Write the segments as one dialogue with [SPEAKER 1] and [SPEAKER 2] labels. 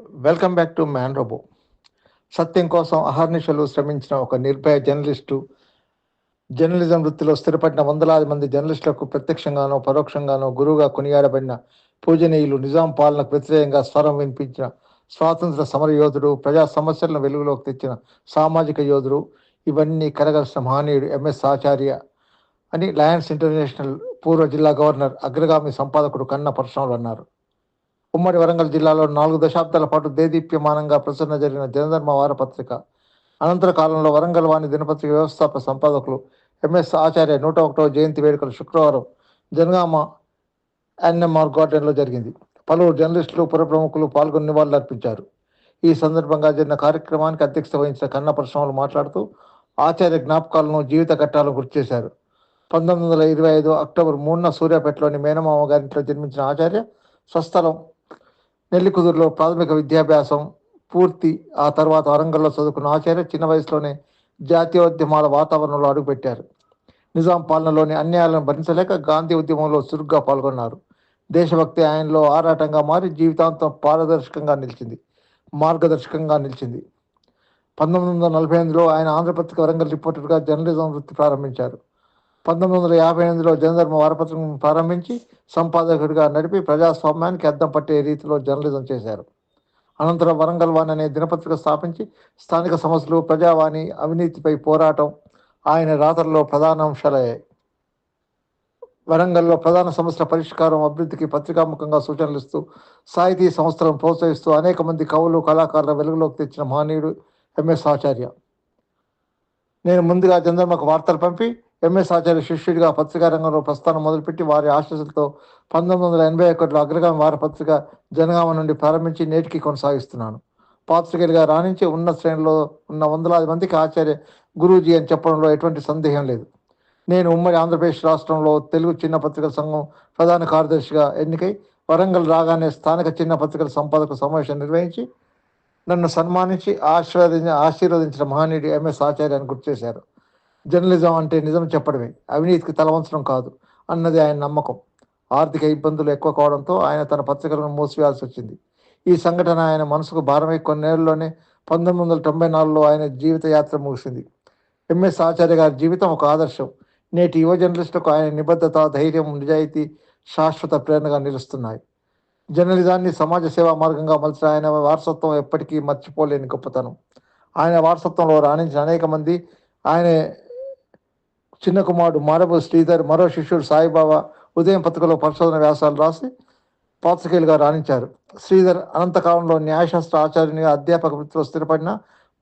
[SPEAKER 1] Welcome back to man robo సత్యం కోసం అహర్నిశలు శ్రమించిన ఒక నిర్భయ జర్నలిస్టు జర్నలిజం వృత్తిలో స్థిరపడిన వందలాది మంది జర్నలిస్టులకు ప్రత్యక్షంగానో పరోక్షంగానో గురువుగా కొనియాడబడిన పూజనీయులు నిజాం పాలనకు వ్యతిరేకంగా స్వరం వినిపించిన స్వాతంత్ర సమర యోధుడు ప్రజా సమస్యలను వెలుగులోకి తెచ్చిన సామాజిక యోధుడు ఇవన్నీ కరగలిసిన మహనీయుడు ఎంఎస్ ఆచార్య అని లయన్స్ ఇంటర్నేషనల్ పూర్వ జిల్లా గవర్నర్ అగ్రగామి సంపాదకుడు కన్న పరశురాములు అన్నారు. ఉమ్మడి వరంగల్ జిల్లాలో నాలుగు దశాబ్దాల పాటు దేదీప్యమానంగా ప్రచురణ జరిగిన జనధర్మ వారపత్రిక. అనంతర కాలంలో వరంగల్ వాణి దినపత్రిక వ్యవస్థాపక సంపాదకులు ఎంఎస్ ఆచార్య నూట ఒకటో జయంతి వేడుకలు శుక్రవారం జనగామ ఎన్ఎంఆర్ గార్డెన్లో జరిగింది. పలువురు జర్నలిస్టులు పుర ప్రముఖులు పాల్గొని నివాళులర్పించారు. ఈ సందర్భంగా జరిగిన కార్యక్రమానికి అధ్యక్షత వహించిన కన్న పరిశ్రమలు మాట్లాడుతూ ఆచార్య జ్ఞాపకాలను జీవిత ఘట్టాలను గుర్తు చేశారు. పంతొమ్మిది వందల ఇరవై ఐదు అక్టోబర్ మూడున సూర్యాపేటలోని మేనమామ గారింట్లో జన్మించిన ఆచార్య స్వస్థలం నెల్లికుదురులో ప్రాథమిక విద్యాభ్యాసం పూర్తి ఆ తర్వాత వరంగల్లో చదువుకున్న ఆచార్య చిన్న వయసులోనే జాతీయోద్యమాల వాతావరణంలో అడుగుపెట్టారు. నిజాం పాలనలోని అన్యాయాలను భరించలేక గాంధీ ఉద్యమంలో చురుగ్గా పాల్గొన్నారు. దేశభక్తి ఆయనలో ఆరాటంగా మారి జీవితాంతం పారదర్శకంగా నిలిచింది మార్గదర్శకంగా నిలిచింది. పంతొమ్మిది వందల నలభై ఎనిమిదిలో ఆయన ఆంధ్రపత్రిక వరంగల్ రిపోర్టర్గా జర్నలిజం వృత్తి ప్రారంభించారు. పంతొమ్మిది వందల యాభై ఎనిమిదిలో జనధర్మ వారపత్రికను ప్రారంభించి సంపాదకుడిగా నడిపి ప్రజాస్వామ్యానికి అద్దం పట్టే రీతిలో జర్నలిజం చేశారు. అనంతరం వరంగల్ వాణి అనే దినపత్రిక స్థాపించి స్థానిక సమస్యలు ప్రజావాణి అవినీతిపై పోరాటం ఆయన రాతల్లో ప్రధాన అంశాలయ్యాయి. వరంగల్లో ప్రధాన సమస్యల పరిష్కారం అభివృద్ధికి పత్రికాముఖంగా సూచనలు ఇస్తూ సాహితీ సంస్థలను ప్రోత్సహిస్తూ అనేక మంది కవులు కళాకారుల వెలుగులోకి తెచ్చిన మహనీయుడు ఎంఎస్ ఆచార్య. నేను ముందుగా జనధర్మకు వార్తలు పంపి ఎంఎస్ ఆచార్య శిష్యుడిగా పత్రికా రంగంలో ప్రస్థానం మొదలుపెట్టి వారి ఆశీస్సులతో పంతొమ్మిది వందల ఎనభై ఒకటిలో అగ్రగామి వారపత్రిక జనగామ నుండి ప్రారంభించి నేటికి కొనసాగిస్తున్నాను. పాత్రికేయులుగా రాణించి ఉన్న శ్రేణిలో ఉన్న వందలాది మందికి ఆచార్య గురూజీ అని చెప్పడంలో ఎటువంటి సందేహం లేదు. నేను ఉమ్మడి ఆంధ్రప్రదేశ్ రాష్ట్రంలో తెలుగు చిన్న పత్రికల సంఘం ప్రధాన కార్యదర్శిగా ఎన్నికై వరంగల్ రాగానే స్థానిక చిన్న పత్రికల సంపాదక సమావేశం నిర్వహించి నన్ను సన్మానించి ఆశీర్వదించి ఆశీర్వదించిన మహనీయుడు ఎంఎస్ ఆచార్య అని గుర్తు చేశారు. జర్నలిజం అంటే నిజం చెప్పడమే. అవినీతికి తలవంచడం కాదు. అన్నది ఆయన నమ్మకం. ఆర్థిక ఇబ్బందులు ఎక్కువ కావడంతో ఆయన తన పత్రికలను మూసివేయాల్సి వచ్చింది. ఈ సంఘటన ఆయన మనసుకు భారమై. కొన్నేళ్ళలోనే పంతొమ్మిది వందల తొంభై నాలుగులో ఆయన జీవిత యాత్ర ముగిసింది. ఎంఎస్ ఆచార్య గారి జీవితం ఒక ఆదర్శం. నేటి యువ జర్నలిస్టులకు ఆయన నిబద్ధత ధైర్యం నిజాయితీ శాశ్వత ప్రేరణగా నిలుస్తున్నాయి. జర్నలిజాన్ని సమాజ సేవా మార్గంగా మలిచిన ఆయన వారసత్వం ఎప్పటికీ మర్చిపోలేని గొప్పతనం. ఆయన వారసత్వంలో రాణించిన అనేక మంది ఆయన చిన్న కుమారుడు మారబు శ్రీధర్ మరో శిష్యుడు సాయిబాబా ఉదయం పత్రికలో పరిశోధన వ్యాసాలు రాసి పాత్రికేయులుగా రాణించారు. శ్రీధర్ అనంతకాలంలో న్యాయశాస్త్ర ఆచార్యునిగా అధ్యాపక వృత్తిలో స్థిరపడిన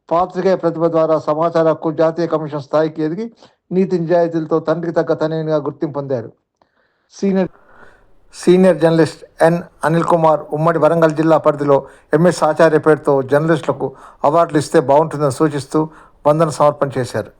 [SPEAKER 1] పాత్రికేయ ప్రతిభ ద్వారా సమాచార హక్కు జాతీయ కమిషన్ స్థాయికి ఎదిగి నీతి నిజాయితీలతో తండ్రికి తగ్గ తనయునిగా గుర్తింపు పొందారు. Senior senior journalist N. Anil Kumar ఉమ్మడి వరంగల్ జిల్లా పరిధిలో ఎంఎస్ ఆచార్య పేరుతో జర్నలిస్టులకు అవార్డులు ఇస్తే బాగుంటుందని సూచిస్తూ వందన సమర్పణ చేశారు.